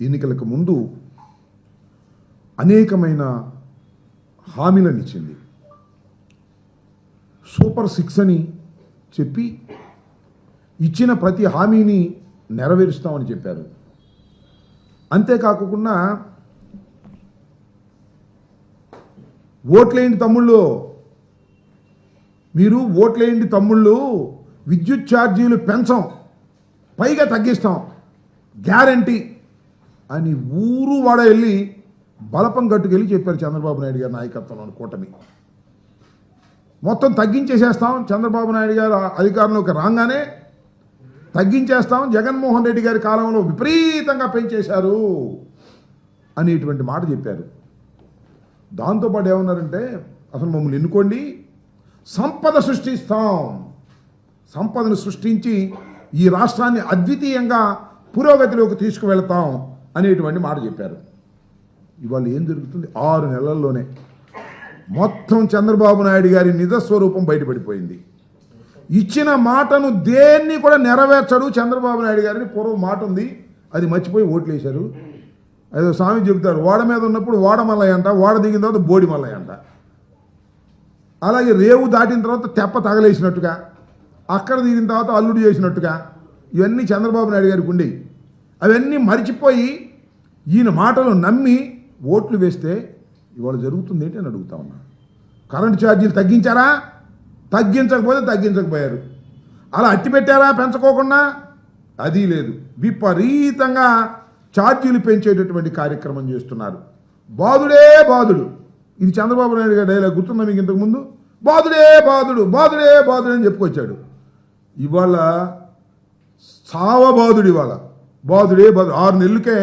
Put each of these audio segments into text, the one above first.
ఎన్నికలకు ముందు అనేకమైన హామీలను ఇచ్చింది సూపర్ సిక్స్ అని చెప్పి ఇచ్చిన ప్రతి హామీని నెరవేరుస్తామని చెప్పారు. అంతేకాకుండా ఓట్లేండి తమ్ముళ్ళు మీరు ఓట్లేండి తమ్ముళ్ళు విద్యుత్ ఛార్జీలు పెంచం పైగా తగ్గిస్తాం. గ్యారంటీ. అని ఊరు వాడ వెళ్ళి బలపం గట్టుకెళ్ళి చెప్పారు చంద్రబాబు నాయుడు గారి నాయకత్వంలోని కూటమి. మొత్తం తగ్గించేసేస్తాం చంద్రబాబు నాయుడు గారు అధికారంలోకి రాగానే తగ్గించేస్తాం జగన్మోహన్ రెడ్డి గారి కాలంలో విపరీతంగా పెంచేశారు అనేటువంటి మాట చెప్పారు. దాంతోపాటు ఏమన్నారంటే అసలు మమ్మల్ని ఎన్నుకోండి సంపద సృష్టిస్తాం. సంపదను సృష్టించి ఈ రాష్ట్రాన్ని అద్వితీయంగా పురోగతిలోకి తీసుకువెళ్తాం. అనేటువంటి మాట చెప్పారు. ఇవాళ ఏం జరుగుతుంది? ఆరు నెలల్లోనే మొత్తం చంద్రబాబు నాయుడు గారి నిజస్వరూపం బయటపడిపోయింది. ఇచ్చిన మాటను దేన్ని కూడా నెరవేర్చడు చంద్రబాబు నాయుడు గారిని. పూర్వం మాట ఉంది అది మర్చిపోయి ఓట్లు వేశారు అదే స్వామి చెబుతారు ఓడ మీద ఉన్నప్పుడు ఓడ మల్లయ్య అంట ఓడ దిగిన తర్వాత బోడి మల్లయ్య అంట. అలాగే రేవు దాటిన తర్వాత తెప్ప తగలేసినట్టుగా అక్కడ దిగిన తర్వాత అల్లుడు చేసినట్టుగా ఇవన్నీ చంద్రబాబు నాయుడు గారికి ఉండేవి. అవన్నీ మరిచిపోయి ఈయన మాటలు నమ్మి ఓట్లు వేస్తే ఇవాళ జరుగుతుంది ఏంటి అని అడుగుతా ఉన్నా. కరెంటు ఛార్జీలు తగ్గించారా? తగ్గించకపోతే తగ్గించకపోయారు. అలా అట్టి పెట్టారా పెంచుకోకుండా? అది లేదు. విపరీతంగా ఛార్జీలు పెంచేటటువంటి కార్యక్రమం చేస్తున్నారు. బాధుడే బాధుడు. ఇది చంద్రబాబు నాయుడు గారి డైలాగ్ గుర్తుందా మీకు ఇంతకుముందు బాధుడే బాధుడు బాధుడే బాధుడు అని చెప్పుకొచ్చాడు. ఇవాళ సావబాధుడు ఇవాళ. బాధుడే బాధుడు ఆరు నెలలకే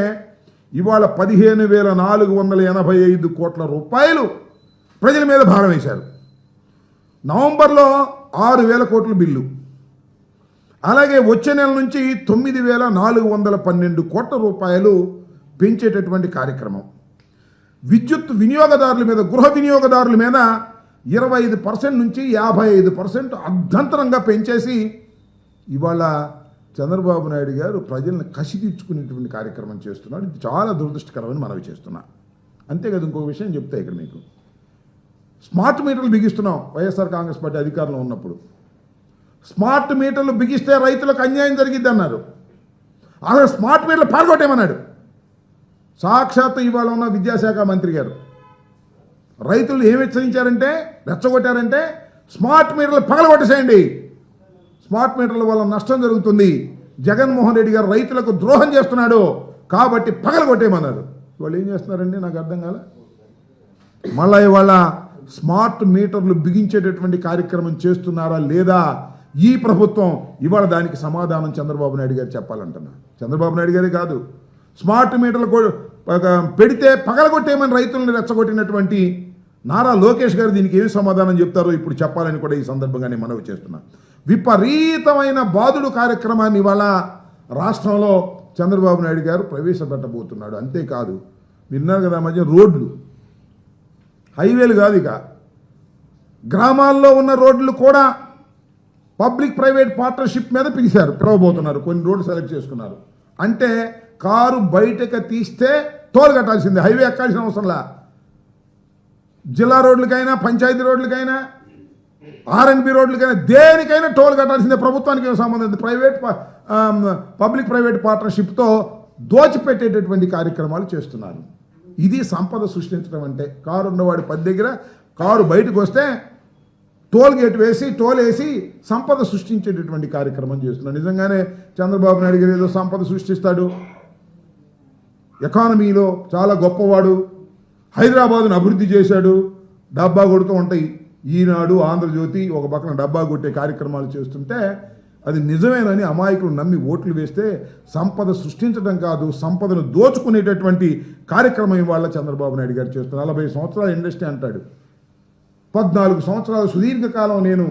ఇవాళ పదిహేను వేల నాలుగు వందల ఎనభై ఐదు కోట్ల రూపాయలు ప్రజల మీద భారం వేశారు. నవంబర్లో ఆరు వేల కోట్ల బిల్లు. అలాగే వచ్చే నెల నుంచి తొమ్మిది వేల నాలుగు వందల పన్నెండు కోట్ల రూపాయలు పెంచేటటువంటి కార్యక్రమం. విద్యుత్ వినియోగదారుల మీద గృహ వినియోగదారుల మీద ఇరవై ఐదు పర్సెంట్ నుంచి యాభై ఐదు పర్సెంట్ అర్ధంతరంగా పెంచేసి ఇవాళ చంద్రబాబు నాయుడు గారు ప్రజలను కసిగించుకునేటువంటి కార్యక్రమం చేస్తున్నాడు. ఇది చాలా దురదృష్టకరమని మనవి చేస్తున్నా. అంతే కదా ఇంకొక విషయం చెప్తా ఇక్కడ మీకు. స్మార్ట్ మీటర్లు బిగిస్తున్నాం. వైఎస్ఆర్ కాంగ్రెస్ పార్టీ అధికారంలో ఉన్నప్పుడు. స్మార్ట్ మీటర్లు బిగిస్తే రైతులకు అన్యాయం జరిగిద్ది అన్నారు. అసలు స్మార్ట్ మీటర్లు పాల్గొట్టేమన్నాడు. సాక్షాత్ ఇవాళ ఉన్న విద్యాశాఖ మంత్రి గారు. రైతులు ఏమి హెచ్చరించారంటే రెచ్చగొట్టారంటే స్మార్ట్ మీటర్లు పగలగొట్టేసేయండి. స్మార్ట్ మీటర్ల వల్ల నష్టం జరుగుతుంది. జగన్మోహన్ రెడ్డి గారు రైతులకు ద్రోహం చేస్తున్నాడు. కాబట్టి పగలగొట్టేయమన్నారు వాళ్ళు ఏం చేస్తున్నారండి? నాకు అర్థం కాలే? మళ్ళా ఇవాళ స్మార్ట్ మీటర్లు బిగించేటటువంటి కార్యక్రమం చేస్తున్నారా లేదా? ఈ ప్రభుత్వం ఇవాళ దానికి సమాధానం చంద్రబాబు నాయుడు గారు చెప్పాలంటున్నా. చంద్రబాబు నాయుడు గారే కాదు. స్మార్ట్ మీటర్లు పెడితే పగలగొట్టేయమని రైతులను రెచ్చగొట్టినటువంటి నారా లోకేష్ గారు దీనికి ఏమి సమాధానం చెప్తారో ఇప్పుడు చెప్పాలని కూడా ఈ సందర్భంగా నేను మనవి చేస్తున్నాను విపరీతమైన బాధుడు కార్యక్రమాన్ని ఇవాళ రాష్ట్రంలో చంద్రబాబు నాయుడు గారు ప్రవేశపెట్టబోతున్నాడు. అంతేకాదు విన్నారు కదా మధ్య రోడ్లు. హైవేలు కాదు ఇక. గ్రామాల్లో ఉన్న రోడ్లు కూడా పబ్లిక్ ప్రైవేట్ పార్ట్నర్షిప్ మీద పిలిచారు పిలవబోతున్నారు. కొన్ని రోడ్లు సెలెక్ట్ చేసుకున్నారు. అంటే కారు బయటకు తీస్తే టోల్ కట్టాల్సిందే. హైవే ఎక్కాల్సిన అవసరంలా జిల్లా రోడ్లకైనా పంచాయతీ రోడ్లకైనా ఆర్ఎన్బి రోడ్లకైనా దేనికైనా టోల్ కట్టాల్సిందే. ప్రభుత్వానికి ఏం సంబంధం ప్రైవేట్ పబ్లిక్ ప్రైవేట్ పార్ట్నర్షిప్తో దోచిపెట్టేటటువంటి కార్యక్రమాలు చేస్తున్నారు. ఇది సంపద సృష్టించడం అంటే కారు ఉన్నవాడి పది దగ్గర కారు బయటకు వస్తే టోల్ గేట్ వేసి టోల్ వేసి సంపద సృష్టించేటటువంటి కార్యక్రమం చేస్తున్నాడు నిజంగానే చంద్రబాబు నాయుడు గారు ఏదో సంపద సృష్టిస్తాడు. ఎకానమీలో చాలా గొప్పవాడు. హైదరాబాదును అభివృద్ధి చేశాడు. డబ్బా కొడుతూ ఉంటాయి. ఈనాడు ఆంధ్రజ్యోతి ఒక పక్కన డబ్బా కొట్టే కార్యక్రమాలు చేస్తుంటే అది నిజమేనని అమాయకులు నమ్మి ఓట్లు వేస్తే సంపద సృష్టించడం కాదు సంపదను దోచుకునేటటువంటి కార్యక్రమం ఇవాళ చంద్రబాబు నాయుడు గారు చేస్తున్నారు. నలభై సంవత్సరాల ఇండస్ట్రీ అంటాడు. పద్నాలుగు సంవత్సరాలు సుదీర్ఘకాలం నేను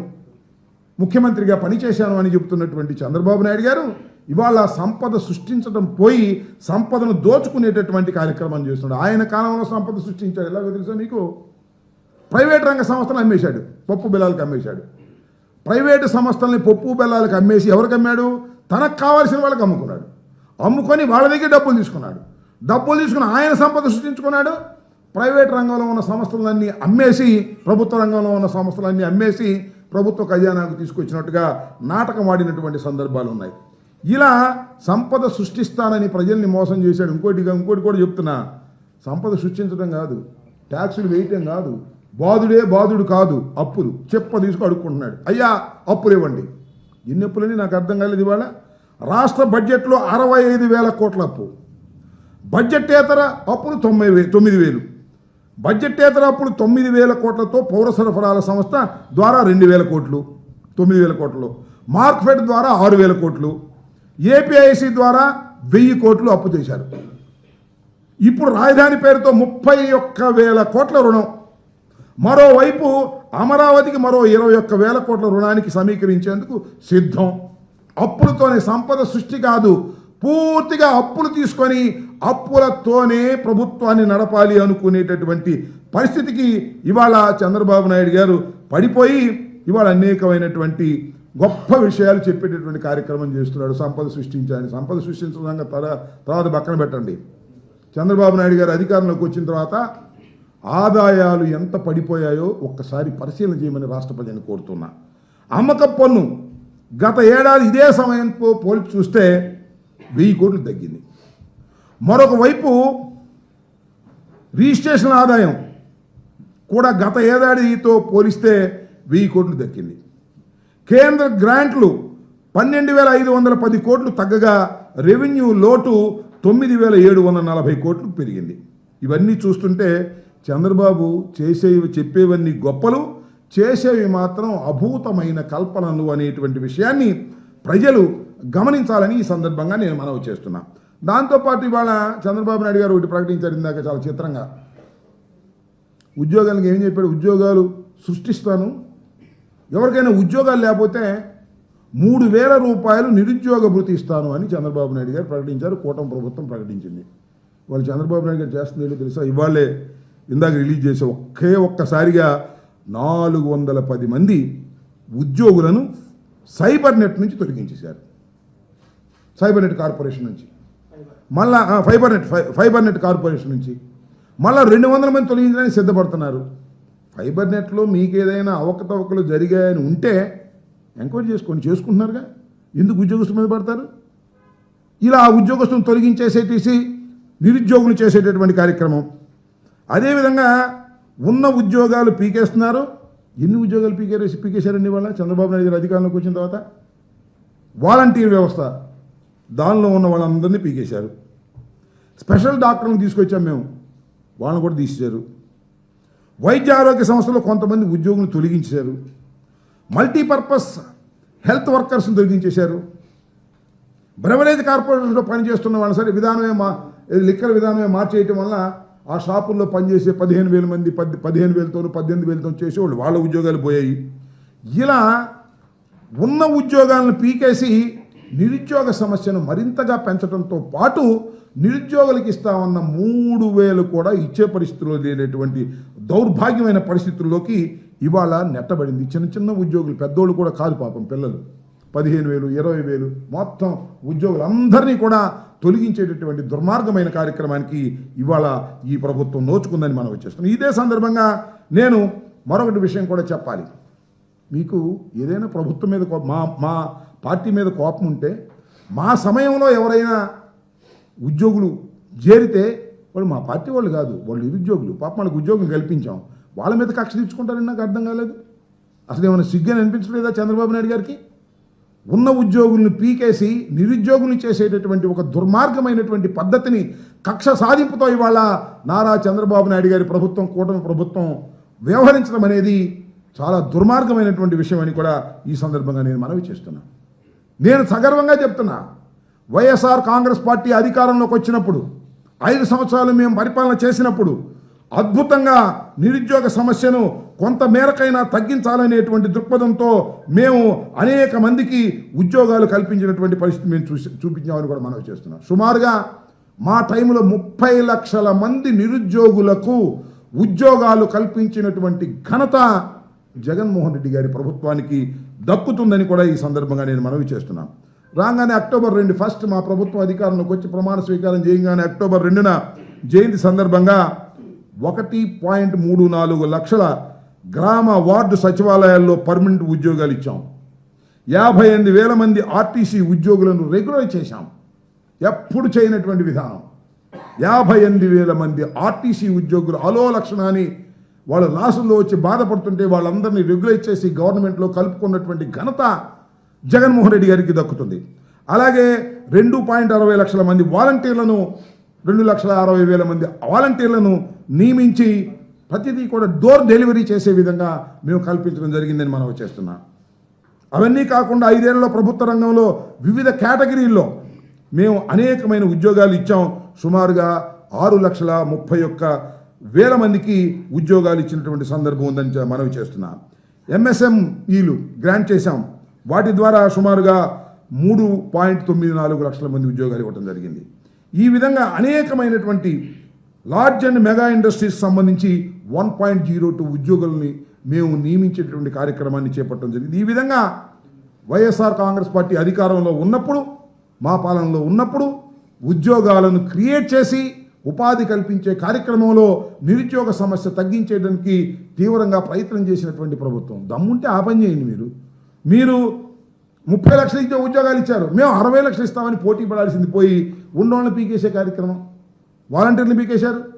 ముఖ్యమంత్రిగా పనిచేశాను అని చెబుతున్నటువంటి చంద్రబాబు నాయుడు గారు ఇవాళ సంపద సృష్టించడం పోయి సంపదను దోచుకునేటటువంటి కార్యక్రమం చేస్తున్నాడు. ఆయన కాలంలో సంపద సృష్టించాడు. ఎలాగో తెలుసా మీకు? ప్రైవేట్ రంగ సంస్థలు అమ్మేశాడు. పప్పు బెల్లాలకు అమ్మేశాడు. ప్రైవేటు సంస్థల్ని పప్పు బెల్లాలకు అమ్మేసి ఎవరికి అమ్మాడు? తనకు కావాల్సిన వాళ్ళకి అమ్ముకున్నాడు. అమ్ముకొని వాళ్ళ దగ్గర డబ్బులు తీసుకున్నాడు. డబ్బులు తీసుకుని ఆయన సంపద సృష్టించుకున్నాడు. ప్రైవేట్ రంగంలో ఉన్న సంస్థలన్నీ అమ్మేసి ప్రభుత్వ రంగంలో ఉన్న సంస్థలన్నీ అమ్మేసి ప్రభుత్వ ఖజానాకు తీసుకొచ్చినట్టుగా నాటకం ఆడినటువంటి సందర్భాలు ఉన్నాయి. ఇలా సంపద సృష్టిస్తానని ప్రజల్ని మోసం చేశాడు. ఇంకోటి ఇంకోటి కూడా చెప్తున్నా. సంపద సృష్టించడం కాదు. ట్యాక్సులు వేయటం కాదు. బాధుడే బాధుడు కాదు అప్పులు. చెప్ప తీసుకు అడుక్కుంటున్నాడు. అయ్యా అప్పులు ఇవ్వండి. ఎన్ని అప్పులని నాకు అర్థం కాలేదు ఇవాళ. రాష్ట్ర బడ్జెట్లో అరవై ఐదు వేల కోట్ల అప్పు. బడ్జెట్టేతర అప్పులు తొంభై వే తొమ్మిది వేలు. బడ్జెట్టేతర అప్పులు తొమ్మిది వేల కోట్లతో పౌర సరఫరాల సంస్థ ద్వారా రెండు వేల కోట్లు. తొమ్మిది వేల కోట్లు. మార్క్ఫెడ్ ద్వారా ఆరు వేల కోట్లు. ఏపీఐసి ద్వారా వెయ్యి కోట్లు అప్పు చేశారు. ఇప్పుడు రాజధాని పేరుతో ముప్పై ఒక్క వేల కోట్ల రుణం. మరోవైపు అమరావతికి మరో ఇరవై ఒక్క వేల కోట్ల రుణానికి సమీకరించేందుకు సిద్ధం. అప్పులతోనే సంపద సృష్టి కాదు. పూర్తిగా అప్పులు తీసుకొని అప్పులతోనే ప్రభుత్వాన్ని నడపాలి అనుకునేటటువంటి పరిస్థితికి ఇవాళ చంద్రబాబు నాయుడు గారు పడిపోయి ఇవాళ అనేకమైనటువంటి గొప్ప విషయాలు చెప్పేటటువంటి కార్యక్రమం చేస్తున్నాడు. సంపద సృష్టించాలని. సంపద సృష్టించడం తర్వాత తర్వాత పక్కన పెట్టండి. చంద్రబాబు నాయుడు గారు అధికారంలోకి వచ్చిన తర్వాత ఆదాయాలు ఎంత పడిపోయాయో ఒక్కసారి పరిశీలన చేయమని రాష్ట్ర ప్రజలను కోరుతున్నా. అమ్మక పన్ను గత ఏడాది ఇదే సమయంతో పోల్చి చూస్తే వెయ్యి కోట్లు తగ్గింది. మరొక వైపు రిజిస్ట్రేషన్ ఆదాయం కూడా గత ఏడాదితో పోలిస్తే వెయ్యి కోట్లు దక్కింది కేంద్ర గ్రాంట్లు పన్నెండు వేల ఐదు వందల పది కోట్లు తగ్గగా రెవెన్యూ లోటు తొమ్మిది వేల ఏడు వందల నలభై కోట్లు పెరిగింది. ఇవన్నీ చూస్తుంటే చంద్రబాబు చేసేవి చెప్పేవన్నీ గొప్పలు చేసేవి మాత్రం అభూతమైన కల్పనలు అనేటువంటి విషయాన్ని ప్రజలు గమనించాలని ఈ సందర్భంగా నేను మనవి చేస్తున్నా. దాంతోపాటు ఇవాళ చంద్రబాబు నాయుడు గారు ఒకటి ప్రకటించారు ఇందాక చాలా చిత్రంగా. ఉద్యోగాలకు ఏం చెప్పాడు? ఉద్యోగాలు సృష్టిస్తాను. ఎవరికైనా ఉద్యోగాలు లేకపోతే మూడు వేల రూపాయలు నిరుద్యోగ భృతి ఇస్తాను అని చంద్రబాబు నాయుడు గారు ప్రకటించారు కూటమి ప్రభుత్వం ప్రకటించింది. వాళ్ళు చంద్రబాబు నాయుడు గారు చేస్తుంది తెలుసా? ఇవాళే ఇందాక రిలీజ్ చేసే ఒకే ఒక్కసారిగా నాలుగు వందల పది మంది ఉద్యోగులను సైబర్ నెట్ నుంచి తొలగించేశారు. సైబర్ నెట్ కార్పొరేషన్ నుంచి. మళ్ళా fibre net fibre net corporation నుంచి. మళ్ళా రెండు వందల మంది తొలగించడానికి సిద్ధపడుతున్నారు. ఫైబర్ నెట్లో మీకు ఏదైనా అవకతవకలు జరిగాయని ఉంటే ఎంక్వైరీ చేసుకోండి చేసుకుంటున్నారుగా? ఎందుకు ఉద్యోగస్తుల మీద పడతారు? ఇలా ఆ ఉద్యోగస్తులను తొలగించేసేటేసి నిరుద్యోగులు చేసేటటువంటి కార్యక్రమం అదేవిధంగా ఉన్న ఉద్యోగాలు పీకేస్తున్నారు. ఎన్ని ఉద్యోగాలు పీకేసి పీకేశారండి వాళ్ళ చంద్రబాబు నాయుడు గారు అధికారంలోకి వచ్చిన తర్వాత? వాలంటీర్ వ్యవస్థ. దానిలో ఉన్న వాళ్ళందరినీ పీకేశారు. స్పెషల్ డాక్టర్లను తీసుకొచ్చాం మేము. వాళ్ళని కూడా తీసేశారు. వైద్య ఆరోగ్య సంస్థలో కొంతమంది ఉద్యోగులు తొలగించారు మల్టీపర్పస్ హెల్త్ వర్కర్స్ని తొలగించేశారు. బ్రెవరేజ్ కార్పొరేషన్లో పనిచేస్తున్న వాళ్ళు సరే విధానమే మా ఇది లిక్కర్ విధానమే మార్చేయటం వల్ల ఆ షాపుల్లో పనిచేసే పదిహేను వేల మంది పది పదిహేను వేలతోనూ పద్దెనిమిది వేలతో చేసేవాళ్ళు వాళ్ళ ఉద్యోగాలు పోయాయి. ఇలా ఉన్న ఉద్యోగాలను పీకేసి నిరుద్యోగ సమస్యను మరింతగా పెంచడంతో పాటు నిరుద్యోగులకు ఇస్తామన్న మూడు వేలు కూడా ఇచ్చే పరిస్థితుల్లో లేనటువంటి దౌర్భాగ్యమైన పరిస్థితుల్లోకి ఇవాళ నెట్టబడింది. చిన్న చిన్న ఉద్యోగులు పెద్దోళ్ళు కూడా కాదు పాపం పిల్లలు. పదిహేను వేలు ఇరవై వేలు మొత్తం ఉద్యోగులందరినీ కూడా తొలగించేటటువంటి దుర్మార్గమైన కార్యక్రమానికి ఇవాళ ఈ ప్రభుత్వం నోచుకుందని మనం వచ్చేస్తున్నాం. ఇదే సందర్భంగా నేను మరొకటి విషయం కూడా చెప్పాలి. మీకు ఏదైనా ప్రభుత్వం మీద మా మా పార్టీ మీద కోపం ఉంటే మా సమయంలో ఎవరైనా ఉద్యోగులు చేరితే వాళ్ళు మా పార్టీ వాళ్ళు కాదు వాళ్ళు నిరుద్యోగులు. పాప వాళ్ళకి ఉద్యోగం కల్పించాం. వాళ్ళ మీద కక్ష తీర్చుకుంటారని నాకు అర్థం కాలేదు. అసలు ఏమైనా సిగ్గని అనిపించలేదా చంద్రబాబు నాయుడు గారికి? ఉన్న ఉద్యోగుల్ని పీకేసి నిరుద్యోగుని చేసేటటువంటి ఒక దుర్మార్గమైనటువంటి పద్ధతిని కక్ష సాధింపుతో ఇవాళ నారా చంద్రబాబు నాయుడు గారి ప్రభుత్వం కూటమి ప్రభుత్వం వ్యవహరించడం అనేది చాలా దుర్మార్గమైనటువంటి విషయం అని కూడా ఈ సందర్భంగా నేను మనవి చేస్తున్నా. నేను సగర్వంగా చెప్తున్నా వైఎస్ఆర్ కాంగ్రెస్ పార్టీ అధికారంలోకి వచ్చినప్పుడు ఐదు సంవత్సరాలు మేము పరిపాలన చేసినప్పుడు అద్భుతంగా నిరుద్యోగ సమస్యను కొంత మేరకైనా తగ్గించాలనేటువంటి దృక్పథంతో మేము అనేక మందికి ఉద్యోగాలు కల్పించినటువంటి పరిస్థితి మేము చూసి చూపించామని కూడా మనం చేస్తున్నాం. సుమారుగా మా టైంలో ముప్పై లక్షల మంది నిరుద్యోగులకు ఉద్యోగాలు కల్పించినటువంటి ఘనత జగన్మోహన్ రెడ్డి గారి ప్రభుత్వానికి దక్కుతుందని కూడా ఈ సందర్భంగా నేను మనవి చేస్తున్నాను. రాగానే అక్టోబర్ రెండు ఫస్ట్ మా ప్రభుత్వం అధికారంలోకి వచ్చి ప్రమాణ స్వీకారం చేయగానే అక్టోబర్ రెండున జయంతి సందర్భంగా ఒకటి పాయింట్ మూడు నాలుగు లక్షల గ్రామ వార్డు సచివాలయాల్లో పర్మనెంట్ ఉద్యోగాలు ఇచ్చాం. యాభై ఎనిమిది వేల మంది ఆర్టీసీ ఉద్యోగులను రెగ్యులర్ చేశాం. ఎప్పుడు చేయనటువంటి విధానం. యాభై ఎనిమిది వేల మంది ఆర్టీసీ ఉద్యోగులు అలో లక్షణాన్ని వాళ్ళ లాసుల్లో వచ్చి బాధపడుతుంటే వాళ్ళందరినీ రెగ్యులేట్ చేసి గవర్నమెంట్లో కలుపుకున్నటువంటి ఘనత జగన్మోహన్ రెడ్డి గారికి దక్కుతుంది. అలాగే రెండు పాయింట్ అరవై లక్షల మంది వాలంటీర్లను రెండు లక్షల అరవై వేల మంది వాలంటీర్లను నియమించి ప్రతిదీ కూడా డోర్ డెలివరీ చేసే విధంగా మేము కల్పించడం జరిగిందని మనం చేస్తున్నాం. అవన్నీ కాకుండా ఐదేళ్ళలో ప్రభుత్వ రంగంలో వివిధ కేటగిరీల్లో మేము అనేకమైన ఉద్యోగాలు ఇచ్చాం. సుమారుగా ఆరు లక్షల ముప్పై ఒక్క వేల మందికి ఉద్యోగాలు ఇచ్చినటువంటి సందర్భం ఉందని మనవి చేస్తున్నాం. ఎంఎస్ఎంఈలు గ్రాంట్ చేశాం. వాటి ద్వారా సుమారుగా మూడు పాయింట్ తొమ్మిది నాలుగు లక్షల మంది ఉద్యోగాలు ఇవ్వడం జరిగింది. ఈ విధంగా అనేకమైనటువంటి లార్జ్ అండ్ మెగా ఇండస్ట్రీస్ సంబంధించి వన్ పాయింట్ జీరో టూ ఉద్యోగుల్ని మేము నియమించేటువంటి కార్యక్రమాన్ని చేపట్టడం జరిగింది. ఈ విధంగా వైఎస్ఆర్ కాంగ్రెస్ పార్టీ అధికారంలో ఉన్నప్పుడు మా పాలనలో ఉన్నప్పుడు ఉద్యోగాలను క్రియేట్ చేసి ఉపాధి కల్పించే కార్యక్రమంలో నిరుద్యోగ సమస్య తగ్గించేయడానికి తీవ్రంగా ప్రయత్నం చేసినటువంటి ప్రభుత్వం. దమ్ముంటే ఆ పని చేయండి మీరు. మీరు ముప్పై లక్షలు ఇచ్చే ఉద్యోగాలు ఇచ్చారు. మేము అరవై లక్షలు ఇస్తామని పోటీ పడాల్సింది పోయి ఉండోళ్ళని పీకేసే కార్యక్రమం. వాలంటీర్లు పీకేశారు.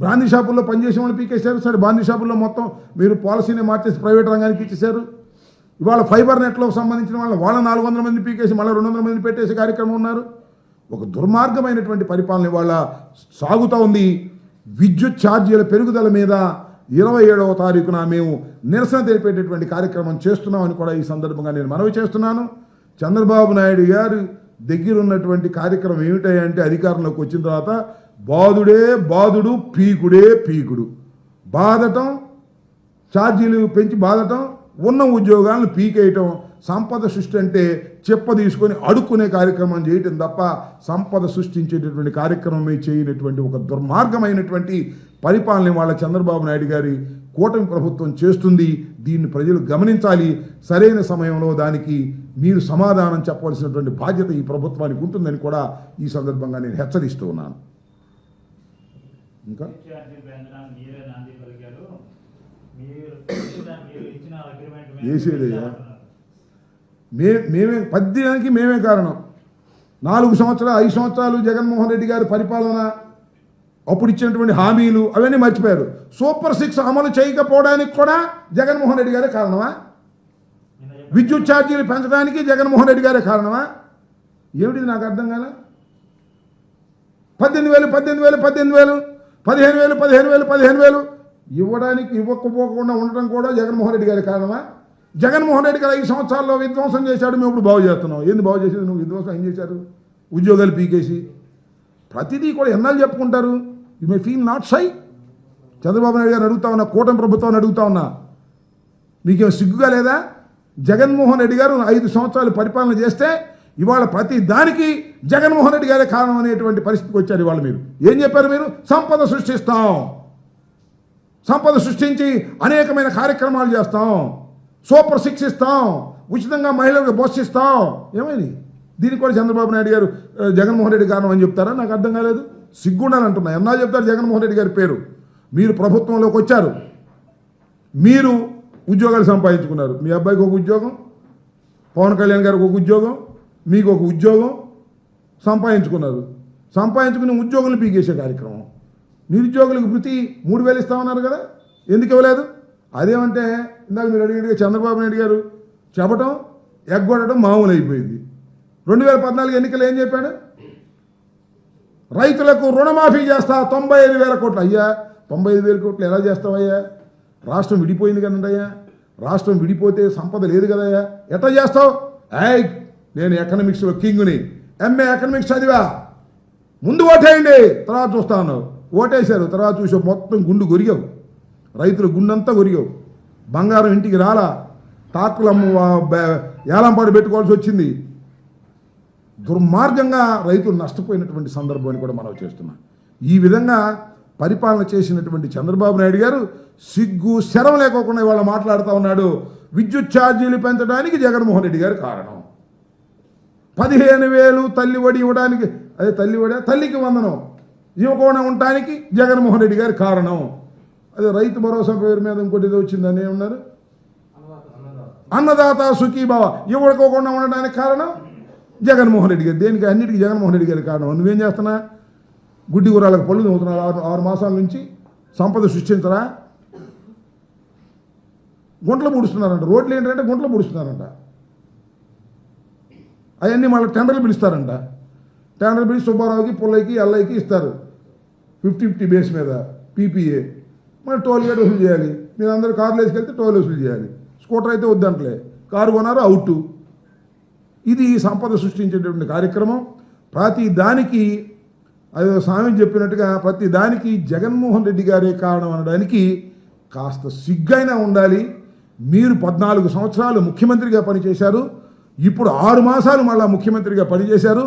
బ్రాందీ షాపుల్లో పనిచేసే వాళ్ళు పీకేశారు. సరే బ్రాందీ షాపుల్లో మొత్తం మీరు పాలసీని మార్చేసి ప్రైవేట్ రంగానికి ఇచ్చేశారు. ఇవాళ ఫైబర్ నెట్లకు సంబంధించిన వాళ్ళు వాళ్ళ నాలుగు వందల మంది పీకేసి మళ్ళీ రెండు వందల మంది పెట్టేసే కార్యక్రమం ఉన్నారు. ఒక దుర్మార్గమైనటువంటి పరిపాలన ఇవాళ సాగుతూ ఉంది. విద్యుత్ ఛార్జీల పెరుగుదల మీద ఇరవై ఏడవ తారీఖున మేము నిరసన తెలిపేటటువంటి కార్యక్రమం చేస్తున్నామని కూడా ఈ సందర్భంగా నేను మనవి చేస్తున్నాను. చంద్రబాబు నాయుడు గారు దగ్గరున్నటువంటి కార్యక్రమం ఏమిటంటే అధికారంలోకి వచ్చిన తర్వాత బాధుడే బాధుడు పీకుడే పీకుడు. బాధటం ఛార్జీలు పెంచి బాధటం ఉన్న ఉద్యోగాలను పీకేయటం సంపద సృష్టి అంటే చెప్ప తీసుకొని అడుక్కునే కార్యక్రమం చేయటం తప్ప సంపద సృష్టించేటటువంటి కార్యక్రమమే చేయనటువంటి ఒక దుర్మార్గమైనటువంటి పరిపాలన వాళ్ళ చంద్రబాబు నాయుడు గారి కూటమి ప్రభుత్వం చేస్తుంది. దీన్ని ప్రజలు గమనించాలి. సరైన సమయంలో దానికి మీరు సమాధానం చెప్పవలసినటువంటి బాధ్యత ఈ ప్రభుత్వానికి ఉంటుందని కూడా ఈ సందర్భంగా నేను హెచ్చరిస్తూ ఉన్నాను ఇంకా ఛార్జీలు పెంచడానికి మీరే నాంది పలికారు మీరు ఇచ్చిన- మీరు ఇచ్చిన అగ్రిమెంట్ మీద వేసేదయ్యా. అంటున్నారు. మే మేమే పద్దెనానికి మేమే కారణం. నాలుగు సంవత్సరాలు ఐదు సంవత్సరాలు జగన్మోహన్ రెడ్డి గారి పరిపాలన అప్పుడు ఇచ్చినటువంటి హామీలు అవన్నీ మర్చిపోయారు. సూపర్ సిక్స్ అమలు చేయకపోవడానికి కూడా జగన్మోహన్ రెడ్డి గారే కారణమా? విద్యుత్ ఛార్జీలు పెంచడానికి జగన్మోహన్ రెడ్డి గారే కారణమా? ఏమిటిది నాకు అర్థం కాల? పద్దెనిమిది వేలు పద్దెనిమిది వేలు పద్దెనిమిది వేలు. పదిహేను వేలు పదిహేను వేలు పదిహేను వేలు. ఇవ్వడానికి ఇవ్వకపోకుండా ఉండటం కూడా జగన్మోహన్ రెడ్డి గారి కారణమా? జగన్మోహన్ రెడ్డి గారు ఐదు సంవత్సరాల్లో విధ్వంసం చేశాడు మేము ఇప్పుడు బాగు చేస్తున్నాం. ఏంది బాగు చేసేది? నువ్వు విధ్వంసం ఏం చేశారు? ఉద్యోగాలు పీకేసి. ప్రతిదీ కూడా ఎన్నాళ్ళు చెప్పుకుంటారు? యు మే ఫీల్ నాట్ సై చంద్రబాబు నాయుడు గారు అడుగుతా ఉన్నా కూటమి ప్రభుత్వాన్ని అడుగుతా ఉన్నా. మీకేం సిగ్గుగా లేదా? జగన్మోహన్ రెడ్డి గారు ఐదు సంవత్సరాలు పరిపాలన చేస్తే ఇవాళ ప్రతి దానికి జగన్మోహన్ రెడ్డి గారే కారణం అనేటువంటి పరిస్థితికి వచ్చారు ఇవాళ మీరు. ఏం చెప్పారు మీరు? సంపద సృష్టిస్తాం. సంపద సృష్టించి అనేకమైన కార్యక్రమాలు చేస్తాం. సూపర్ సిక్స్ ఇస్తాం. ఉచితంగా మహిళలకు బస్సు ఇస్తాం ఏమైంది? దీనికి కూడా చంద్రబాబు నాయుడు గారు జగన్మోహన్ రెడ్డి కారణం అని చెప్తారా? నాకు అర్థం కాలేదు. సిగ్గుండాలి అంటున్నా ఎన్నా చెప్తారు జగన్మోహన్ రెడ్డి గారి పేరు? మీరు ప్రభుత్వంలోకి వచ్చారు. మీరు ఉద్యోగాలు సంపాదించుకున్నారు. మీ అబ్బాయికి ఒక ఉద్యోగం పవన్ కళ్యాణ్ గారికి ఒక ఉద్యోగం మీకు ఒక ఉద్యోగం సంపాదించుకున్నారు. సంపాదించుకుని ఉద్యోగులు పీకేసే కార్యక్రమం. నిరుద్యోగులకు ప్రతి మూడు వేలు ఇస్తామన్నారు కదా? ఎందుకు ఇవ్వలేదు? అదేమంటే ఇందాక మీరు అడిగినట్టుగా చంద్రబాబు నాయుడు గారు చెప్పటం ఎగ్గొట్టడం మామూలు అయిపోయింది. రెండు వేల పద్నాలుగు ఎన్నికలు ఏం చెప్పాడు? రైతులకు రుణమాఫీ చేస్తా తొంభై ఐదు వేల కోట్లు. అయ్యా తొంభై ఐదు వేల కోట్లు ఎలా చేస్తావయ్యా? రాష్ట్రం విడిపోయింది కదండయ్యా. రాష్ట్రం విడిపోతే సంపద లేదు కదయ్యా. ఎట్లా చేస్తావు? ఏయ్ నేను ఎకనామిక్స్లో కింగ్ని ఎంఏ ఎకనామిక్స్ చదివా. ముందు ఓటేయండి తర్వాత చూస్తాను. ఓటేశారు తర్వాత చూసావు మొత్తం గుండు గొరిగావు. రైతుల గుండంతా గొరిగావు. బంగారం ఇంటికి రాలా. తాకులమ్మ ఏలంపాడు పెట్టుకోవాల్సి వచ్చింది. దుర్మార్గంగా రైతులు నష్టపోయినటువంటి సందర్భాన్ని కూడా మనం చేస్తున్నాం. ఈ విధంగా పరిపాలన చేసినటువంటి చంద్రబాబు నాయుడు గారు సిగ్గు శరం లేకోకుండా ఇవాళ మాట్లాడుతూ ఉన్నాడు. విద్యుత్ ఛార్జీలు పెంచడానికి జగన్మోహన్ రెడ్డి గారు కారణం. పదిహేను వేలు తల్లి ఒడి ఇవ్వడానికి అదే తల్లి ఒడి తల్లికి వందనం. ఇవ్వకుండా ఉండటానికి జగన్మోహన్ రెడ్డి గారి కారణం. అదే రైతు భరోసా పేరు మీద ఇంకోటి ఏదో వచ్చిందని ఏమన్నారు? అన్నదాత సుఖీభావ ఇవ్వకోకుండా ఉండడానికి కారణం జగన్మోహన్ రెడ్డి గారు దేనికి అన్నిటికీ జగన్మోహన్ రెడ్డి గారి కారణం. నువ్వేం చేస్తున్నా? గుడ్డి గురాలకు పళ్ళు నవ్వుతున్నారు ఆరు ఆరు మాసాల నుంచి సంపద సృష్టించరా? గుంటలు పూడుస్తున్నారంట. రోడ్లు ఏంటంటే గుంటలు పూడుస్తున్నారంట. అవన్నీ మళ్ళీ టెండర్లు పిలుస్తారంట టెండర్లు పిలిచి సుబ్బారావుకి పుల్లయ్యకి ఎల్లయ్యకి ఇస్తారు. ఫిఫ్టీ ఫిఫ్టీ బేస్ మీద పీపీఏ మళ్ళీ టోల్ గేట్ వసూలు చేయాలి. మీరు అందరూ కార్లు వేసుకెళ్తే టోల్ వసూలు చేయాలి. స్కూటర్ అయితే వద్దంటలే. కారు కొనారు అవుట్ ఇది సంపద సృష్టించేటువంటి కార్యక్రమం. ప్రతి దానికి అదే స్వామి చెప్పినట్టుగా ప్రతి దానికి జగన్మోహన్ రెడ్డి గారే కారణం అనడానికి కాస్త సిగ్గైనా ఉండాలి. మీరు పద్నాలుగు సంవత్సరాలు ముఖ్యమంత్రిగా పనిచేశారు. ఇప్పుడు ఆరు మాసాలు మళ్ళా ముఖ్యమంత్రిగా పనిచేశారు.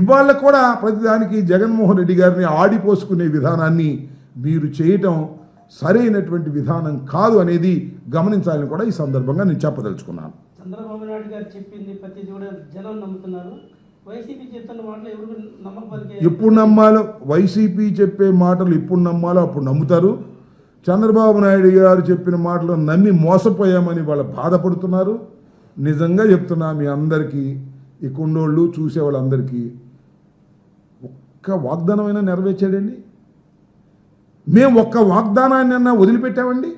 ఇవాళ కూడా ప్రతిదానికి జగన్మోహన్ రెడ్డి గారిని ఆడిపోసుకునే విధానాన్ని మీరు చేయటం సరైనటువంటి విధానం కాదు అనేది గమనించాలని కూడా ఈ సందర్భంగా నేను చెప్పదలుచుకున్నాను. చంద్రబాబు నాయుడు గారు చెప్పింది ప్రతిదీ కూడా జనం నమ్ముతున్నారు. వైసీపీ చెప్తున్న మాటలు ఎవరు నమ్మకపలికే ఎప్పుడు నమ్మాలో వైసీపీ చెప్పే మాటలు ఎప్పుడు నమ్మాలో అప్పుడు నమ్ముతారు. చంద్రబాబు నాయుడు గారు చెప్పిన మాటలు నమ్మి మోసపోయామని వాళ్ళు బాధపడుతున్నారు. నిజంగా చెప్తున్నా మీ అందరికీ ఈ కుండోళ్ళు చూసే వాళ్ళందరికీ ఒక్క వాగ్దానమైనా నెరవేర్చాడండి? మేము ఒక్క వాగ్దానాన్ని వదిలిపెట్టామండి?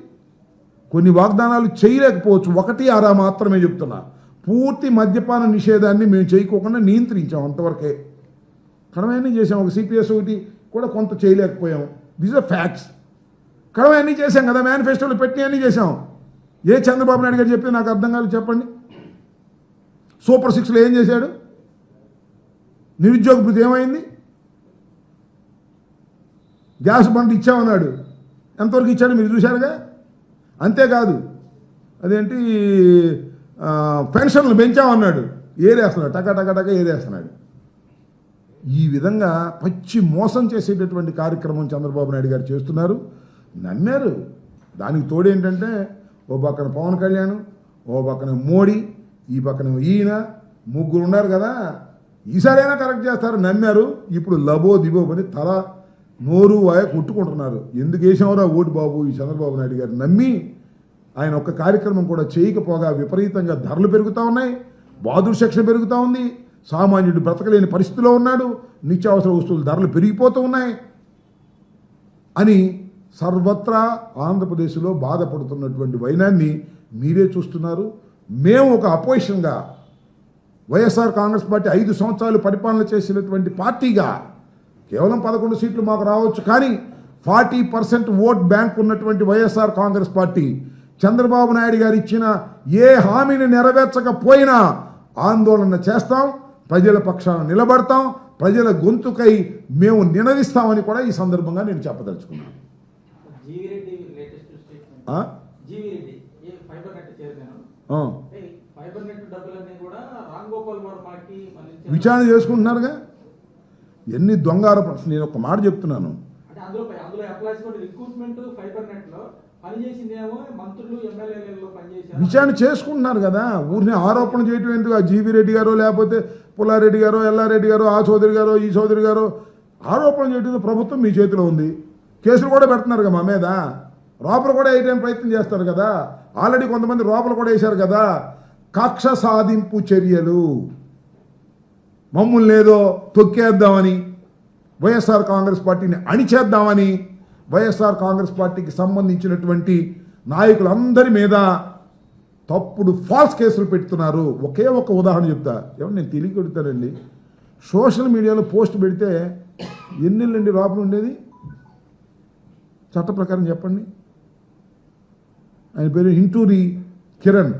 కొన్ని వాగ్దానాలు చేయలేకపోవచ్చు. ఒకటి అరా మాత్రమే చెప్తున్నా. పూర్తి మద్యపాన నిషేధాన్ని మేము చేయకోకుండా నియంత్రించాం అంతవరకే. కడమన్నీ చేసాం ఒక సిపిఎస్ ఒకటి కూడా కొంత చేయలేకపోయాం. దీస్ ఆర్ ఫ్యాక్ట్స్ కడమన్నీ చేసాం కదా. మేనిఫెస్టోలో పెట్టి అన్నీ చేసాం ఏ చంద్రబాబు నాయుడు గారు చెప్తే నాకు అర్థం కాదు చెప్పండి. సూపర్ సిక్స్లో ఏం చేశాడు? నిరుద్యోగ భృతి ఏమైంది? గ్యాస్ బండ్ ఇచ్చామన్నాడు. ఎంతవరకు ఇచ్చాడు మీరు చూశారుగా? అంతేకాదు అదేంటి పెన్షన్లు పెంచామన్నాడు. ఏరేస్తున్నాడు టక టక టక ఏరేస్తున్నాడు. ఈ విధంగా పచ్చి మోసం చేసేటటువంటి కార్యక్రమం చంద్రబాబు నాయుడు గారు చేస్తున్నారు. నమ్మారు. దానికి తోడు ఏంటంటే ఓ పక్కన పవన్ కళ్యాణ్ ఓ పక్కన మోడీ ఈ పక్కన ఈయన ముగ్గురు ఉన్నారు కదా. ఈసారైనా కరెక్ట్ చేస్తారు. నమ్మారు. ఇప్పుడు లబో దిబో అని తల నోరు వాయ కొట్టుకుంటున్నారు. ఎందుకు వేసామరా ఓటు బాబు? ఈ చంద్రబాబు నాయుడు గారు నమ్మి ఆయన ఒక్క కార్యక్రమం కూడా చేయకపోగా విపరీతంగా ధరలు పెరుగుతూ ఉన్నాయి. బాదురు శిక్షణ పెరుగుతూ ఉంది. సామాన్యుడు బ్రతకలేని పరిస్థితిలో ఉన్నాడు. నిత్యావసర వస్తువుల ధరలు పెరిగిపోతూ ఉన్నాయి. అని సర్వత్రా ఆంధ్రప్రదేశ్లో బాధపడుతున్నటువంటి వైనాన్ని మీరే చూస్తున్నారు. మేము ఒక అపోజిషన్గా వైఎస్ఆర్ కాంగ్రెస్ పార్టీ ఐదు సంవత్సరాలు పరిపాలన చేసినటువంటి పార్టీగా కేవలం పదకొండు సీట్లు మాకు రావచ్చు కానీ ఫార్టీ పర్సెంట్ ఓట్ బ్యాంక్ ఉన్నటువంటి వైఎస్ఆర్ కాంగ్రెస్ పార్టీ చంద్రబాబు నాయుడు గారు ఇచ్చిన ఏ హామీని నెరవేర్చకపోయినా ఆందోళన చేస్తాం ప్రజల పక్షాన నిలబడతాం ప్రజల గొంతుకై మేము నినదిస్తామని కూడా ఈ సందర్భంగా నేను చెప్పదలుచుకున్నాను. విచారణ చేసుకుంటున్నారుగా? ఎన్ని దొంగార నేను ఒక మాట చెప్తున్నాను. విచారణ చేసుకుంటున్నారు కదా? ఊరిని ఆరోపణ చేయటం ఎందుకు? జీవి రెడ్డి గారో లేకపోతే పుల్లారెడ్డి గారో ఎల్లారెడ్డి గారో ఆ చౌదరి గారో ఈ చౌదరి గారో ఆరోపణ చేయడం ప్రభుత్వం మీ చేతిలో ఉంది. కేసులు కూడా పెడుతున్నారు కదా మా మీద. రోపలు కూడా వేయడానికి ప్రయత్నం చేస్తారు కదా? ఆల్రెడీ కొంతమంది రోపలు కూడా వేశారు కదా. కక్ష సాధింపు చర్యలు. మమ్మల్ని ఏదో తొక్కేద్దామని వైఎస్ఆర్ కాంగ్రెస్ పార్టీని అణిచేద్దామని వైఎస్ఆర్ కాంగ్రెస్ పార్టీకి సంబంధించినటువంటి నాయకులందరి మీద తప్పుడు ఫాల్స్ కేసులు పెడుతున్నారు. ఒకే ఒక ఉదాహరణ చెప్తా. ఏమన్నా నేను తెలియ కొడతానండి. సోషల్ మీడియాలో పోస్ట్ పెడితే ఎన్నెళ్ళండి లోపల ఉండేది? చట్ట ప్రకారం చెప్పండి. ఆయన పేరు ఇంటూరి కిరణ్.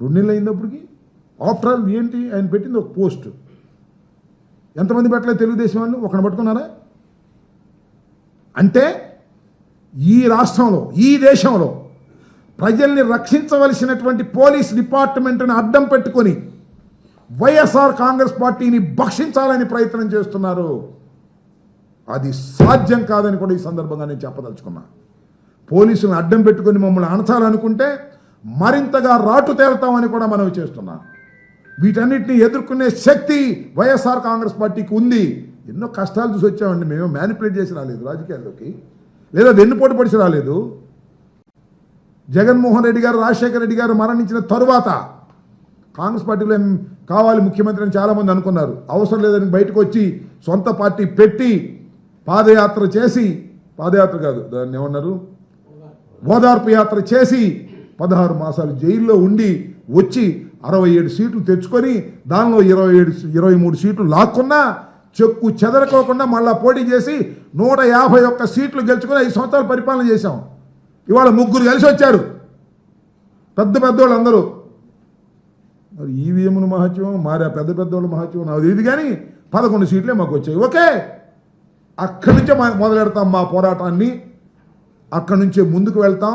రెండు నెలలు అయిందప్పటికి ఆఫ్టర్ ఆల్ ఏంటి? ఆయన పెట్టింది ఒక పోస్ట్. ఎంతమంది పెట్టలేదు తెలుగుదేశం వాళ్ళు? ఒకరిని పట్టుకున్నారా? అంటే ఈ రాష్ట్రంలో ఈ దేశంలో ప్రజల్ని రక్షించవలసినటువంటి పోలీస్ డిపార్ట్మెంట్ని అడ్డం పెట్టుకొని వైఎస్ఆర్ కాంగ్రెస్ పార్టీని భక్షించాలని ప్రయత్నం చేస్తున్నారు. అది సాధ్యం కాదని కూడా ఈ సందర్భంగా నేను చెప్పదలుచుకున్నాను పోలీసులను అడ్డం పెట్టుకుని మమ్మల్ని అణచాలనుకుంటే మరింతగా రాటు తేలుతామని కూడా మనవి చేస్తున్నాం. వీటన్నిటిని ఎదుర్కొనే శక్తి వైఎస్ఆర్ కాంగ్రెస్ పార్టీకి ఉంది. ఎన్నో కష్టాలు చూసి వచ్చామండి. మేము మ్యానిపులేట్ చేసి రాలేదు రాజకీయాల్లోకి. లేదా వెన్నుపోటు పడిచి రాలేదు. జగన్మోహన్ రెడ్డి గారు రాజశేఖర రెడ్డి గారు మరణించిన తరువాత కాంగ్రెస్ పార్టీలో కావాలి ముఖ్యమంత్రి అని చాలామంది అనుకున్నారు. అవసరం లేదని బయటకు వచ్చి సొంత పార్టీ పెట్టి పాదయాత్ర చేసి పాదయాత్ర కాదు దాన్ని ఏమన్నారు? ఓదార్పు యాత్ర చేసి పదహారు మాసాలు జైల్లో ఉండి వచ్చి అరవై ఏడు సీట్లు తెచ్చుకొని దానిలో ఇరవై ఏడు ఇరవై మూడు సీట్లు లాక్కున్నా చెక్కు చెదరకోకుండా మళ్ళా పోటీ చేసి నూట యాభై ఒక్క సీట్లు గెలుచుకొని ఐదు సంవత్సరాలు పరిపాలన చేశాం. ఇవాళ ముగ్గురు కలిసి వచ్చారు. పెద్ద పెద్దోళ్ళు అందరూ మరి ఈవీఎంల మహత్యం మారా పెద్ద పెద్దోళ్ళ మహత్యం అది ఇది కానీ పదకొండు సీట్లే మాకు వచ్చాయి. ఓకే. అక్కడి నుంచే మొదలెడతాం మా పోరాటాన్ని. అక్కడి నుంచే ముందుకు వెళ్తాం.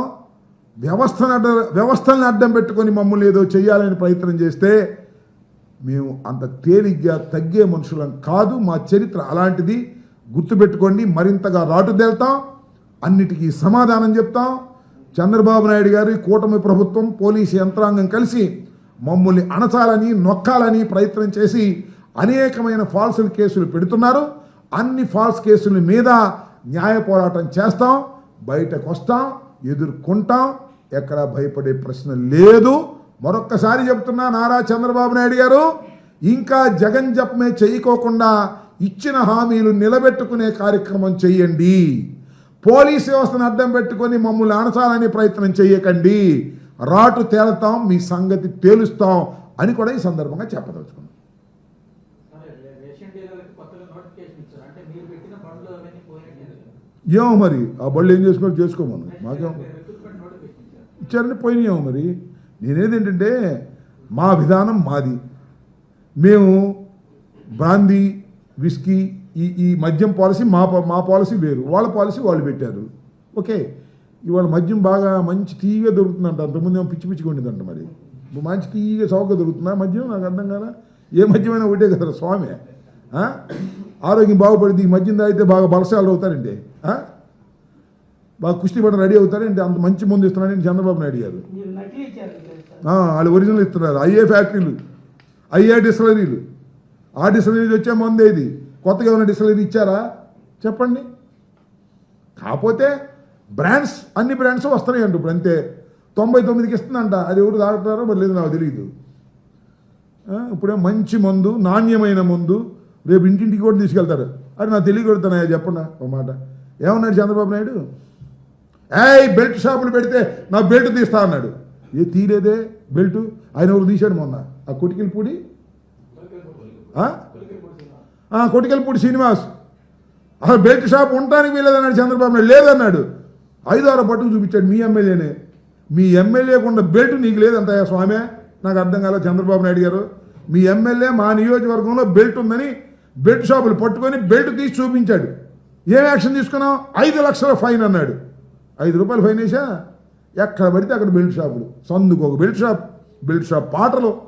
వ్యవస్థను అడ్డ వ్యవస్థలను అడ్డం పెట్టుకొని మమ్మల్ని ఏదో చేయాలని ప్రయత్నం చేస్తే మేము అంత తేలిగ్గా తగ్గే మనుషులం కాదు. మా చరిత్ర అలాంటిది. గుర్తుపెట్టుకోండి మరింతగా రాటుదేల్తాం అన్నిటికీ సమాధానం చెప్తాం. చంద్రబాబు నాయుడు గారి కూటమి ప్రభుత్వం పోలీసు యంత్రాంగం కలిసి మమ్మల్ని అణచాలని నొక్కాలని ప్రయత్నం చేసి అనేకమైన ఫాల్స్ కేసులు పెడుతున్నారు. అన్ని ఫాల్స్ కేసుల మీద న్యాయ పోరాటం చేస్తాం. బయటకు వస్తాం ఎదుర్కొంటాం ఎక్కడ భయపడే ప్రశ్న లేదు. మరొక్కసారి చెప్తున్నా నారా చంద్రబాబు నాయుడు గారు ఇంకా జగన్ జపమే చేయకోకుండా ఇచ్చిన హామీలు నిలబెట్టుకునే కార్యక్రమం చెయ్యండి పోలీస్ వ్యవస్థను అడ్డం పెట్టుకొని మమ్మల్ని అనసాలనే ప్రయత్నం చేయకండి. రాటు తేలుతాం మీ సంగతి తేలుస్తాం అని కూడా ఈ సందర్భంగా చెప్పదలుచుకున్నాం. ఏమో మరి? ఆ బళ్ళు ఏం చేసుకోవాలి చేసుకోమను. మాకేం? ఇచ్చారని పోయినాయేమో మరి. నేనేదేంటంటే మా విధానం మాది. మేము బ్రాందీ విస్కీ ఈ ఈ మద్యం పాలసీ మా మా పాలసీ వేరు. వాళ్ళ పాలసీ వాళ్ళు పెట్టారు. ఓకే. ఇవాళ మద్యం బాగా మంచి తీయగా దొరుకుతుందంట. అంతకుముందు ఏమో పిచ్చి పిచ్చిగా ఉండిందంట మరి. మంచి తీయగా చౌకగా దొరుకుతుందా మద్యం? నాకు అర్థం కాదా ఏ మద్యమైనా ఒకటే కదా స్వామి. ఆరోగ్యం బాగుపడింది ఈ మద్యం తాగితే బాగా బలశాలు అవుతారండి? బాగా కుస్తీ పడ రెడీ అవుతారండి అంత మంచి ముందు ఇస్తున్నాడని చంద్రబాబు నాయుడు గారు. వాళ్ళు ఒరిజినల్ ఇస్తున్నారు. అయ్యే ఫ్యాక్టరీలు అయ్యే డిస్టిలరీలు. ఆ డిస్టిలరీ వచ్చే మందే ఇది కొత్తగా ఏమైనా డిస్టిలరీ ఇచ్చారా? చెప్పండి. కాకపోతే బ్రాండ్స్ అన్ని బ్రాండ్స్ వస్తున్నాయండి ఇప్పుడు అంతే. తొంభై తొమ్మిదికి ఇస్తుందంట. అది ఎవరు తాగుతారో మరి లేదు నాకు తెలియదు ఇప్పుడే మంచి మందు నాణ్యమైన మందు రేపు ఇంటింటికి కూడా తీసుకెళ్తారు. అది నాకు తెలియకొడుతున్నాయా చెప్పండి ఒక మాట. ఏమన్నాడు చంద్రబాబు నాయుడు? ఏయ్ బెల్ట్ షాపులు పెడితే నా బెల్ట్ తీస్తా అన్నాడు. ఏ తీరేదే బెల్ట్? ఆయన ఒకరు తీశాడు మొన్న? ఆ కొటికెళ్ళపూడి పూడి ఆ, శ్రీనివాస్. అసలు బెల్ట్ షాప్ ఉండటానికి వీలేదన్నాడు చంద్రబాబు నాయుడు. లేదన్నాడు. ఐదారు పట్టుకు చూపించాడు మీ ఎమ్మెల్యేనే. మీ ఎమ్మెల్యేకుండా బెల్ట్ నీకు లేదంటాయా స్వామి? నాకు అర్థం కాలేదు చంద్రబాబు నాయుడు గారు. మీ ఎమ్మెల్యే మా నియోజకవర్గంలో బెల్ట్ ఉందని బెల్ట్ షాపులు పట్టుకొని బెల్ట్ తీసి చూపించాడు. ఏం యాక్షన్ తీసుకున్నావు? ఐదు లక్షల ఫైన్ అన్నాడు. ఐదు రూపాయలు ఫైన్ వేసా? ఎక్కడ పడితే అక్కడ బెల్ట్ షాపులు. సందుకు ఒక బెల్ట్ షాప్. బెల్ట్ షాప్ పాటలు.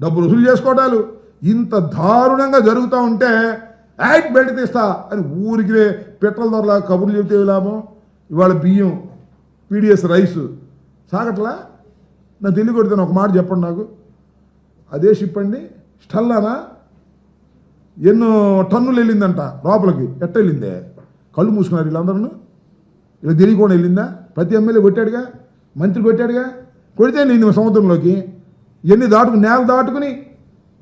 డబ్బులు వసూలు చేసుకోవటాలు. ఇంత దారుణంగా జరుగుతూ ఉంటే యాడ్ బెల్ట్ తీస్తా అని ఊరికి పెట్రోల్ ధరలా కబుర్లు చెబితే లాభం? ఇవాళ బియ్యం పీడిఎస్ రైస్ సాగట్లా? నా తెలియ కొడుతాను ఒక మాట చెప్పండి నాకు. అదే షిప్ అండి? స్టల్లానా? ఎన్నో టన్నులు వెళ్ళిందంట లోపలికి. ఎట్ట వెళ్ళిందే కళ్ళు మూసుకున్నారు వీళ్ళందరూ ఇలా తెలియకుండా వెళ్ళిందా? ప్రతి ఎమ్మెల్యే కొట్టాడుగా? మంత్రి కొట్టాడుగా? కొడితే నేను సముద్రంలోకి. ఎన్ని దాటుకుని నేల దాటుకుని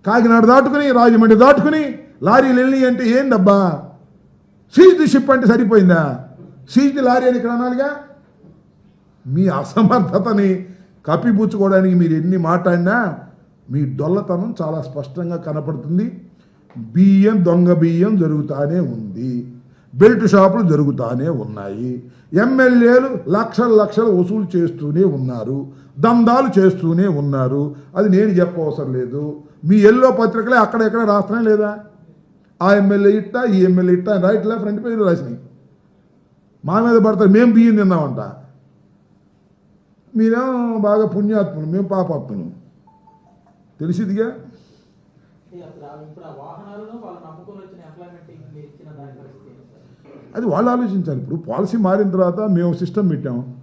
కాకినాడ దాటుకుని రాజమండ్రి దాటుకుని లారీలు వెళ్ళి అంటే ఏందబ్బా? సీజ్ షిప్ అంటే సరిపోయిందా? సీజ్ లారీ అని ఇక్కడ అనాలిగా? మీ అసమర్థతని కప్పిపుచ్చుకోవడానికి మీరు ఎన్ని మాట్లాడినా మీ డొల్లతనం చాలా స్పష్టంగా కనపడుతుంది. బియ్యం దొంగ బియ్యం జరుగుతానే ఉంది. బెల్ట్ షాపులు జరుగుతానే ఉన్నాయి. ఎమ్మెల్యేలు లక్షల లక్షలు వసూలు చేస్తూనే ఉన్నారు. దందాలు చేస్తూనే ఉన్నారు. అది నేను చెప్పవసరం లేదు. మీ ఎల్లో పత్రికలే అక్కడెక్కడ రాస్తానే లేదా? ఆ ఎమ్మెల్యే ఇట్ట ఈ ఎమ్మెల్యే ఇట్ట రైట్ రైట్లా ఫ్రంట్ పేజీలో రాసినాయి. మా మీద పడతారు మేము బియ్యం తిన్నామంట మీరేమో బాగా పుణ్యాత్ములు మేము పాపాత్ములు. తెలిసిదిగా ఇప్పుడు ఆ వాహనాలను వాళ్ళు నమ్ముకొని వచ్చిన ఎంప్లాయ్మెంట్ మీరు ఇచ్చిన దాని పరిస్థితి అది వాళ్ళు ఆలోచించాలి ఇప్పుడు పాలసీ మారిన తర్వాత మేము సిస్టమ్ పెట్టాం.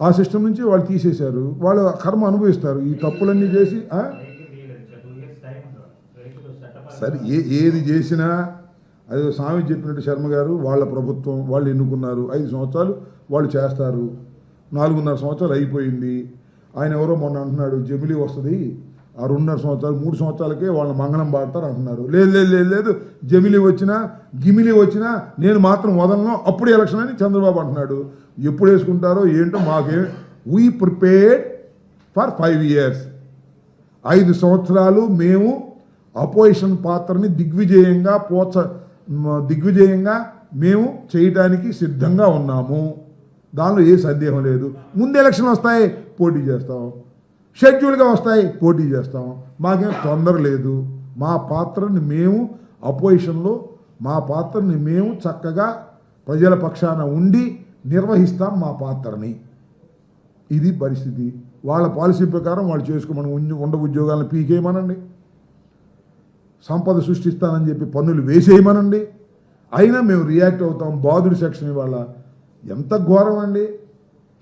ఆ సిస్టమ్ నుంచి వాళ్ళు తీసేశారు. వాళ్ళు కర్మ అనుభవిస్తారు. ఈ తప్పులన్నీ చేసి సరే ఏ ఏది చేసినా అది స్వామి చెప్పినట్టు శర్మ గారు వాళ్ళ ప్రభుత్వం వాళ్ళు ఎన్నుకున్నారు. ఐదు సంవత్సరాలు వాళ్ళు చేస్తారు. నాలుగున్నర సంవత్సరాలు అయిపోయింది. ఆయన ఎవరో మొన్న అంటున్నాడు జమిలీ వస్తుంది. ఆ రెండున్నర సంవత్సరాలు మూడు సంవత్సరాలకే వాళ్ళు మంగళం పాడతారు అంటున్నారు. లేదు లేదు లేదు లేదు. జమిలి వచ్చినా గిమిలి వచ్చినా నేను మాత్రం వదలను. అప్పుడు ఎలక్షన్ అని చంద్రబాబు అంటున్నాడు. ఎప్పుడు వేసుకుంటారో ఏంటో మాకే we prepared for five years ఐదు సంవత్సరాలు మేము అపోజిషన్ పాత్రని దిగ్విజయంగా పోచ దిగ్విజయంగా మేము చేయటానికి సిద్ధంగా ఉన్నాము. దానిలో ఏ సందేహం లేదు. ముందు ఎలక్షన్ వస్తాయి పోటీ చేస్తాం. షెడ్యూల్గా వస్తాయి పోటీ చేస్తాం మాకేం తొందర లేదు. మా పాత్రని మేము అపోజిషన్లో మా పాత్రని మేము చక్కగా ప్రజల పక్షాన ఉండి నిర్వహిస్తాం మా పాత్రని. ఇది పరిస్థితి. వాళ్ళ పాలసీ ప్రకారం వాళ్ళు చేసుకోమని ఉండ ఉద్యోగాలను పీకేయమనండి. సంపద సృష్టిస్తానని చెప్పి పన్నులు వేసేయమనండి. అయినా మేము రియాక్ట్ అవుతాం. బాధుడి సెక్షన్ ఇవాళ ఎంత ఘోరం అండి.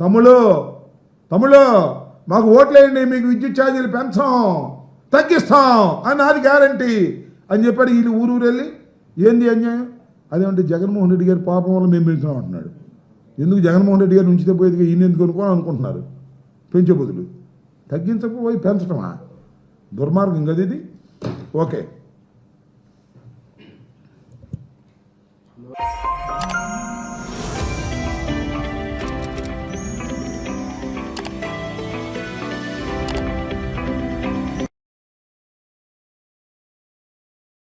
తమ్ముళ్ళు తమ్ముళ్ళు మాకు ఓట్లేయండి మీకు విద్యుత్ ఛార్జీలు పెంచాం తగ్గిస్తాం అని నాది గ్యారంటీ. అని చెప్పాడు వీళ్ళు ఊరు ఊరు వెళ్ళి ఏంది అన్యాయం? అదేమంటే జగన్మోహన్ రెడ్డి గారి పాపం వల్ల మేము పెంచున్నాం అంటున్నాడు. ఎందుకు జగన్మోహన్ రెడ్డి గారు ఉంచితే పోయేది ఈయన ఎందుకు అనుకోని అనుకుంటున్నారు? పెంచే బదులు. తగ్గించకపోయి పెంచటమా? దుర్మార్గం కదా ఇది. ఓకే.